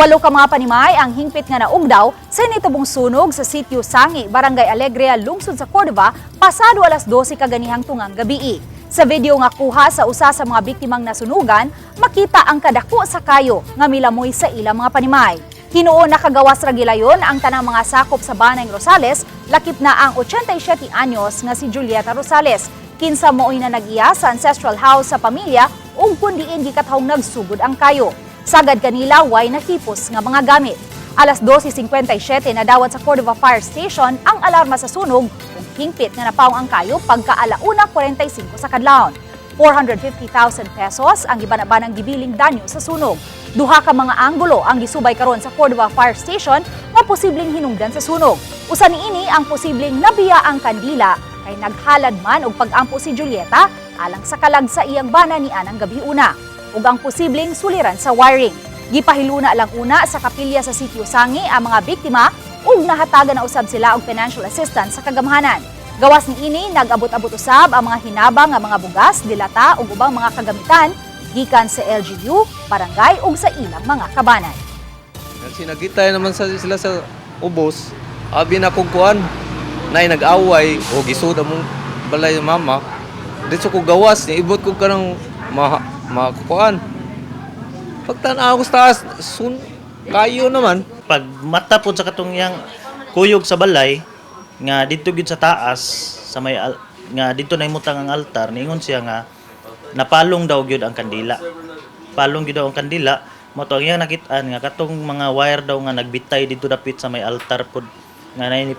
Walo ka mga panimay ang hingpit nga naugdaw sa nitubong sunog sa sitio Sangi, Barangay Alegria, lungsod sa Cordova, pasado alas 12 kaganihang tungang gabi. Sa video nga kuha sa usa sa mga biktimang nasunugan, makita ang kadako sa kayo nga milamoy sa ilang mga panimay. Hinuon nakagawas ra gilayon ang tanang mga sakop sa Banay Rosales, lakip na ang 87 anyos nga si Julieta Rosales. Kinsa mooy na nag-iya sa ancestral house sa pamilya ug kundiin gikatahong nagsugod ang kayo. Sagad kanila way nahipos nga mga gamit. Alas 12.57 na dawat sa Cordova Fire Station ang alarma sa sunog ug hingpit nga napaw ang kayo pagka alauna 45 sa kadlawon. 450,000 pesos ang gibanabanang gibiling danyo sa sunog. Duha ka mga anggulo ang gisubay karon sa Cordova Fire Station nga posibleng hinungdan sa sunog. Usa niini ang posibleng nabiya ang kandila kay naghalad man og pag-ampo si Julieta alang sa kalag sa iyang bana ni anang gabi una ug ang posibleng suliran sa wiring. Gipahiluna lang una sa kapilya sa sitio Sangi ang mga biktima ug nahatagan na usab sila og financial assistance sa kagamhanan. Gawas ni ini nag-abot-abot usab ang mga hinabang nga mga bugas, dilata ug ubang mga kagamitan gikan sa LGU, barangay ug sa ilang mga kabanan. Nagsinagitay naman sa sila sa ubos. Abi na kong kuan. Nay nag-away o gisud mong balay mama. Dito ko gawas ni ibot ko kanang ma makukuan. Pagtanaw ko sa sun kayo naman. pag mata po sa katong yang kuyog sa balay nga dito gid sa taas sa may al- nga dito na imutang ang altar ningon siya nga napalong daw gyud ang kandila palong gyud daw ang kandila mo to ang iyang nakitaan nga katong mga wire daw nga nagbitay dito dapit sa may altar pod nga nay ni